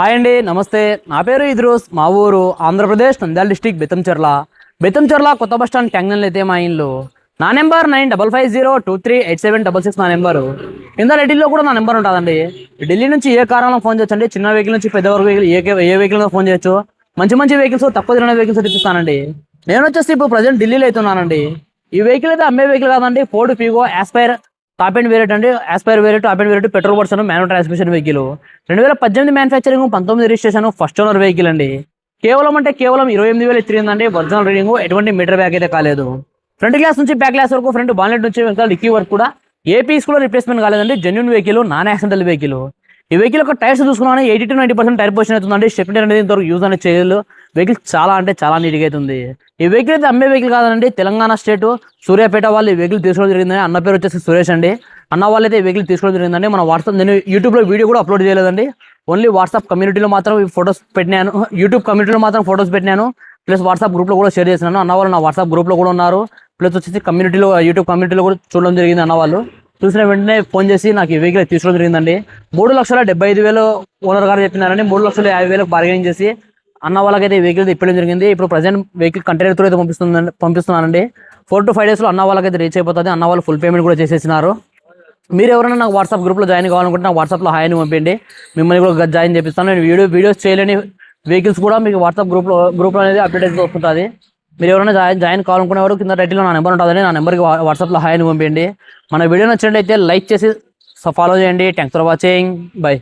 Hi అండి నమస్తే. నా పేరు ఇద్రూస్ మా ఊరు ఆంధ్రప్రదేశ్ నంద్యాల డిస్టిక్ బెతంచెర్ల బెతంచెర్ల కొత్త బస్ స్టాండ్ ట్యాంగ్నల్ అయితే మా ఇల్లు. నా number nine double five zero two three eight seven double six నా నెంబరు. కింద ఢిల్లీలో కూడా నా నెంబర్ ఉంటుందండి. ఢిల్లీ నుంచి ఏ కారణంలో ఫోన్ చేయొచ్చు అండి చిన్న వెహికల్ నుంచి పెద్ద వరకు వెహికల్ ఏ ఏ వెహికల్ ఫోన్ చేయొచ్చు. మంచి మంచి వెహికల్స్ తక్కువ తిరిగిన వెహికల్స్ తెప్పిస్తానండి నేను వచ్చేసి ఇప్పుడు ప్రజెంట్ ఢిల్లీలో అవుతున్నానండి ఈ వెహికల్ అయితే అమ్మే వెహికల్ కాదండి. Ford Figo Aspire top end variant అంటే Aspire variant top end variant petrol version manual transmission vehicle రెండు వేల పద్దెనిమిది మ్యానుఫ్యాక్చరింగ్ పంతొమ్మిది రిజిస్ట్రేషన్ ఫస్ట్ ఓనర్ వెహికల్ అండి. కేవలం అంటే కేవలం ఇరవై ఎనిమిది వేలు తిరిగిందండి ఒరిజినల్ రీడింగ్ ఎటువంటి మీటర్ బ్యాగ్ అయితే కాలేదు. ఫ్రంట్ గ్లాస్ నుంచి బ్యాక్ గ్లాస్ వరకు ఫ్రంట్ బాన్లెట్ నుంచి వెనకాల డిక్కీ వరకు కూడా ఏ పీస్ కూడా రిప్లేస్మెంట్ కాలేదండి. Genuine vehicle non accidental vehicle ఈ వెహికల్ యొక్క టైర్స్ చూసుకున్నా eighty to ninety percent tyre position అవుతుందండి. స్టెప్ అనేది ఇంతవరకు యూజ్ అనేది చేయలేదు వెహికల్ చాలా అంటే చాలా నీట్గా అవుతుంది ఈ వెహికల్ అయితే అమ్మే వెహికల్ కాదండి తెలంగాణ స్టేట్ సూర్యాపేట వాళ్ళు ఈ వెహికల్ తీసుకోవడం జరిగిందని అన్న పేరు వచ్చేసి సురేష్ అండి. అన్న వాళ్ళు అయితే ఈ వెహికల్ తీసుకోవడం జరిగిందండి. మన వాట్సాప్ నేను యూట్యూబ్లో వీడియో కూడా అప్లోడ్ చేయలేదండి. ఓన్లీ వాట్సాప్ కమ్యూనిటీలో మాత్రం ఈ ఫొటోస్ పెట్టినాను. యూట్యూబ్ కమ్యూనిటీలో మాత్రం ఫొటోస్ పెట్టినాను. ప్లస్ వాట్సాప్ గ్రూప్లో కూడా షేర్ చేసినాను. అన్న వాళ్ళు నా వాట్సాప్ గ్రూప్లో కూడా ఉన్నారు. ప్లస్ వచ్చేసి కమ్యూనిటీలో యూట్యూబ్ కమ్యూనిటీలో కూడా చూడడం జరిగింది అన్న వాళ్ళు. చూసిన వెంటనే ఫోన్ చేసి నాకు ఈ వెహికల్ తీసుకోవడం జరిగిందండి. మూడు లక్షల డెబ్బై ఐదు వేలు ఓనర్ గారు చెప్పినారని మూడు లక్షల యాభై వేలకు బార్గెనింగ్ చేసి అన్న వాళ్ళకైతే వెహికల్ ఇప్పడం జరిగింది. ఇప్పుడు ప్రజెంట్ వెహికల్ కంటైనర్తో అయితే పంపిస్తుంది పంపిస్తున్నానండి. ఫోర్ టు ఫైవ్ డేస్లో అన్న వాళ్ళకైతే రీచ్ అయిపోతుంది. అన్న వాళ్ళు ఫుల్ పేమెంట్ కూడా చేసేసినారు. మీరు ఎవరైనా నాకు వాట్సాప్ గ్రూప్లో జాయిన్ కావాలనుకుంటే నాకు వాట్సాప్లో హాయ్ అని మిమ్మల్ని కూడా జాయిన్ చేపిస్తాను. నేను వీడియో వీడియోస్ చేయలేని వెహికల్స్ కూడా మీకు వాట్సాప్ గ్రూప్లో గ్రూప్లో అనేది అప్డేట్ అయితే వస్తుంటుంది. మీరు ఎవరైనా జాయిన్ జాయిన్ కావాలనుకునేవారు కింద టైటిల్లో నా నెంబర్ ఉంటుందని నా నెంబర్కి వాట్సాప్లో హాయ్ అని పంపిండి. మన వీడియో నచ్చినట్టయితే లైక్ చేసి ఫాలో చేయండి. Thanks for watching bye